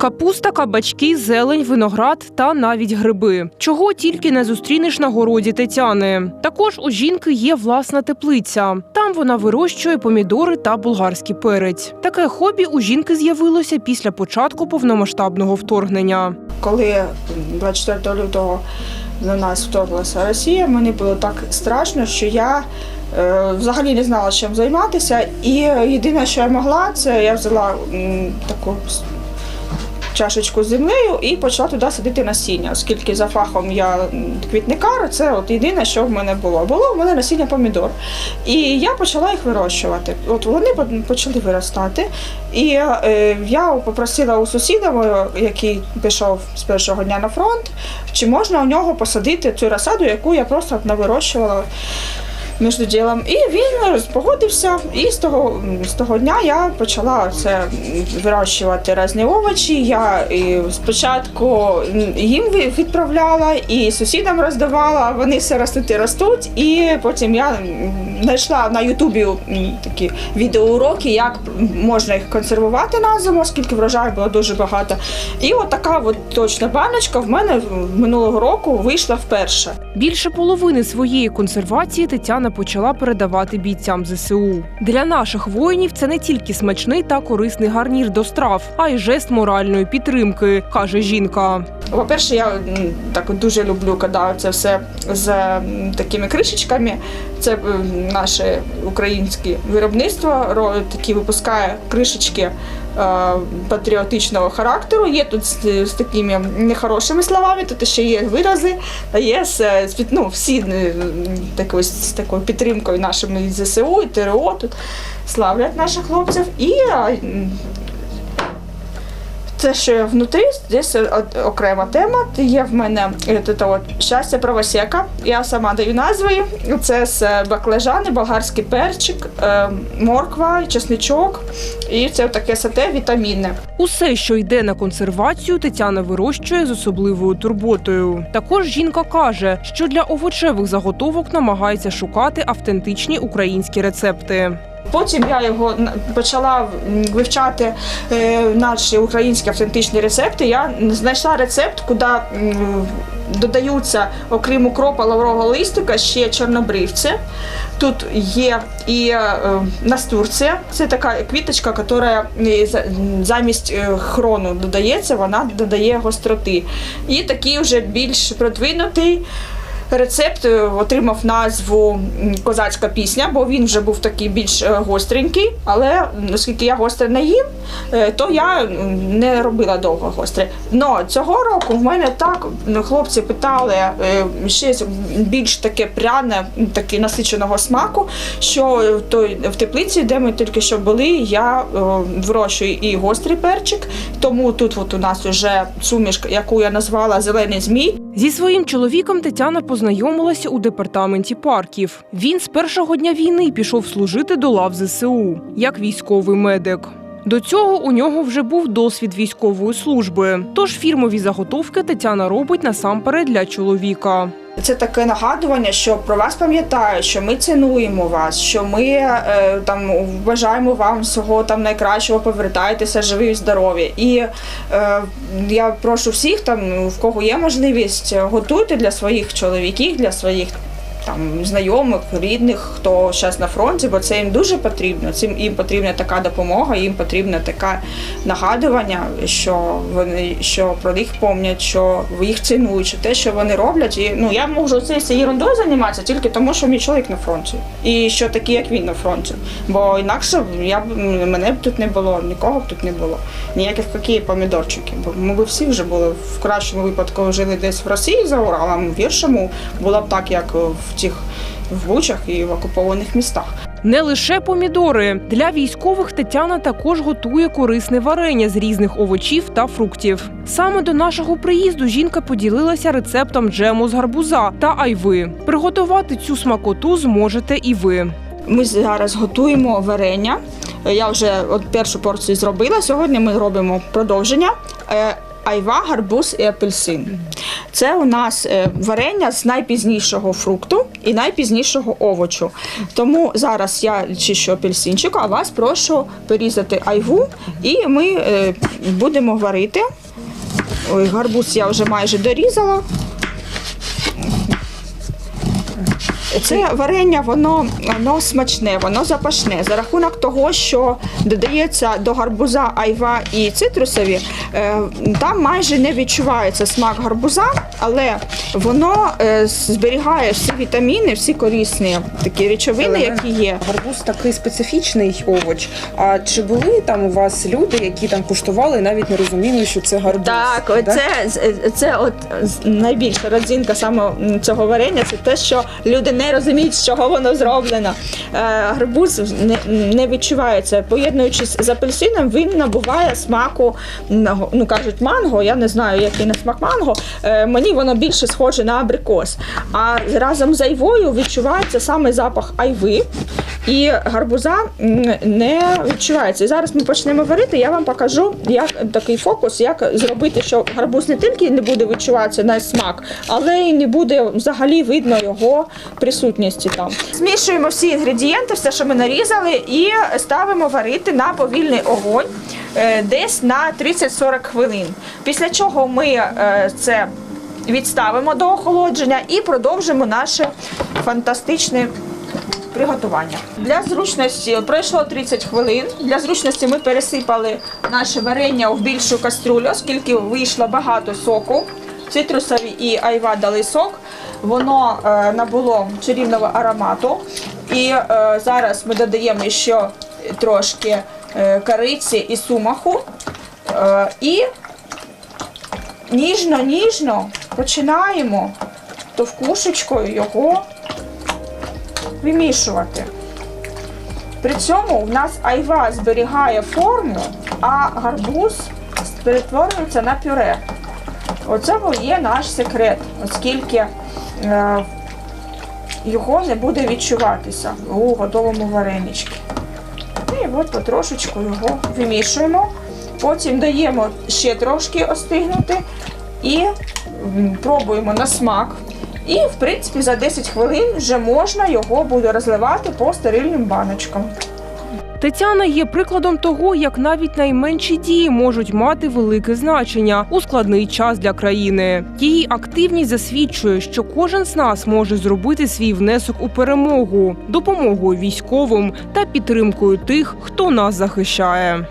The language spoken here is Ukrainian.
Капуста, кабачки, зелень, виноград та навіть гриби. Чого тільки не зустрінеш на городі Тетяни. Також у жінки є власна теплиця. Там вона вирощує помідори та болгарський перець. Таке хобі у жінки з'явилося після початку повномасштабного вторгнення. Коли 24 лютого на нас вторглася Росія, мені було так страшно, що я е, взагалі не знала, чим займатися. І єдине, що я могла, це я взяла таку чашечку землею і почала туди садити насіння, оскільки за фахом я квітникар, це от єдине, що в мене було. Було в мене насіння помідор. І я почала їх вирощувати. От вони почали виростати. І е, я попросила у сусіда, мого, який пішов з першого дня на фронт, чи можна у нього посадити цю розсаду, яку я просто навирощувала між ділом. І він погодився. І з того, з того дня я почала це вирощувати різні овочі. Я і спочатку їм відправляла, і сусідам роздавала. Вони все ростуть і ростуть. І потім я знайшла на Ютубі такі відеоуроки, як можна їх консервувати на зиму, оскільки врожаю було дуже багато. І от от точна баночка в мене минулого року вийшла вперше. Більше половини своєї консервації Тетяна почала передавати бійцям ЗСУ. Для наших воїнів це не тільки смачний та корисний гарнір до страв, а й жест моральної підтримки, каже жінка. По-перше, я так дуже люблю, коли це все з такими кришечками. Це наше українське виробництво ро- такі випускає кришечки патріотичного характеру. Є тут з, з такими нехорошими словами, тут ще є вирази, є з, ну, всі е, такою, з такою підтримкою нашими ЗСУ, і ТРО тут славлять наших хлопців. І е, м, це ще внутрі, здесь окрема тема. Є в мене е, тут от щастя правосека. Я сама даю назви. Це з баклажани, болгарський перчик, е, морква, чесничок. І це таке сате вітамінне. Усе, що йде на консервацію, Тетяна вирощує з особливою турботою. Також жінка каже, що для овочевих заготовок намагається шукати автентичні українські рецепти. Потім я його почала вивчати е, наші українські автентичні рецепти. Я знайшла рецепт, куди додаються, окрім укропа лаврового листика, ще чорнобривці. Тут є і е, настурція, це така квіточка, яка е, замість хрону додається, вона додає гостроти. І такий вже більш продвинутий. Рецепт е, отримав назву Козацька пісня, бо він вже був такий більш е, гостренький. Але оскільки я гостре не їм, е, то я не робила довго гостре. Но цього року в мене так хлопці питали щось більш таке пряне, таке насиченого смаку, що той в теплиці, де ми тільки що були, я вирощую і гострий перчик. Тому тут от у нас вже суміш, яку я назвала Зелений змій. Зі своїм чоловіком Тетяна познайомилася у департаменті парків. Він з першого дня війни пішов служити до лав ЗСУ як військовий медик. До цього у нього вже був досвід військової служби. Тож фірмові заготовки Тетяна робить насамперед для чоловіка. Це таке нагадування, що про вас пам'ятають, що ми цінуємо вас, що ми е, там бажаємо вам всього там найкращого, повертайтеся живі і здорові. І е, я прошу всіх, там в кого є можливість, готуйте для своїх чоловіків, для своїх. Там знайомих, рідних, хто зараз на фронті, бо це їм дуже потрібно. Цим їм потрібна така допомога, їм потрібне таке нагадування, що вони що про них пам'ятають, що їх цінують, що те, що вони роблять. І ну я можу цією ерундою займатися тільки тому, що мій чоловік на фронті, і що такі, як він на фронті. Бо інакше я б мене б тут не було, нікого б тут не було. Ніяких які помідорчики. Бо ми б всі вже були в кращому випадку жили десь в Росії за Уралом, в гіршому було б так, як в тих в Бучах і в окупованих містах. Не лише помідори для військових Тетяна також готує корисне варення з різних овочів та фруктів. Саме до нашого приїзду жінка поділилася рецептом джему з гарбуза та айви. Приготувати цю смакоту зможете і ви. Ми зараз готуємо варення. Я вже от першу порцію зробила. Сьогодні ми робимо продовження. Айва, гарбуз і апельсин. Це у нас е, варення з найпізнішого фрукту і найпізнішого овочу. Тому зараз я чищу апельсинчик, а вас прошу порізати айву, і ми е, будемо варити. Ой, гарбуз я вже майже дорізала. Це варення, воно, воно смачне, воно запашне. За рахунок того, що додається до гарбуза айва і цитрусові, е, там майже не відчувається смак гарбуза, але воно е, зберігає всі вітаміни, всі корисні такі речовини, які є. Гарбуз такий специфічний овоч. А чи були там у вас люди, які там куштували і навіть не розуміли, що це гарбуз? Так, да? оце з- це от найбільша родзинка саме цього варення. Це те, що люди не розуміють, з чого воно зроблено. Е, гарбуз не, не відчувається. Поєднуючись з апельсином, він набуває смаку, ну кажуть, манго. Я не знаю, який на смак манго. Е, мені воно більше схоже на абрикос. А разом з айвою відчувається саме запах айви. І гарбуза не відчувається. Зараз ми почнемо варити. Я вам покажу, як такий фокус, як зробити, щоб гарбуз не тільки не буде відчуватися на смак, але й не буде взагалі видно його присутності там. Змішуємо всі інгредієнти, все, що ми нарізали, і ставимо варити на повільний огонь е, десь на 30-40 хвилин. Після чого ми е, це відставимо до охолодження і продовжимо наше фантастичне приготування. Для зручності пройшло 30 хвилин. Для зручності ми пересипали наше варення в більшу каструлю, оскільки вийшло багато соку. Цитрусові і айва дали сок. Воно е, набуло чарівного аромату. І е, зараз ми додаємо ще трошки е, кориці і сумаху. І ніжно-ніжно починаємо товкушечкою його вимішувати. При цьому в нас айва зберігає форму, а гарбуз перетворюється на пюре. Оце є наш секрет, оскільки е, його не буде відчуватися у готовому вареничці. І от потрошечку його вимішуємо. Потім даємо ще трошки остигнути і пробуємо на смак. І, в принципі, за 10 хвилин вже можна його буде розливати по стерильним баночкам. Тетяна є прикладом того, як навіть найменші дії можуть мати велике значення у складний час для країни. Її активність засвідчує, що кожен з нас може зробити свій внесок у перемогу, допомогою військовим та підтримкою тих, хто нас захищає.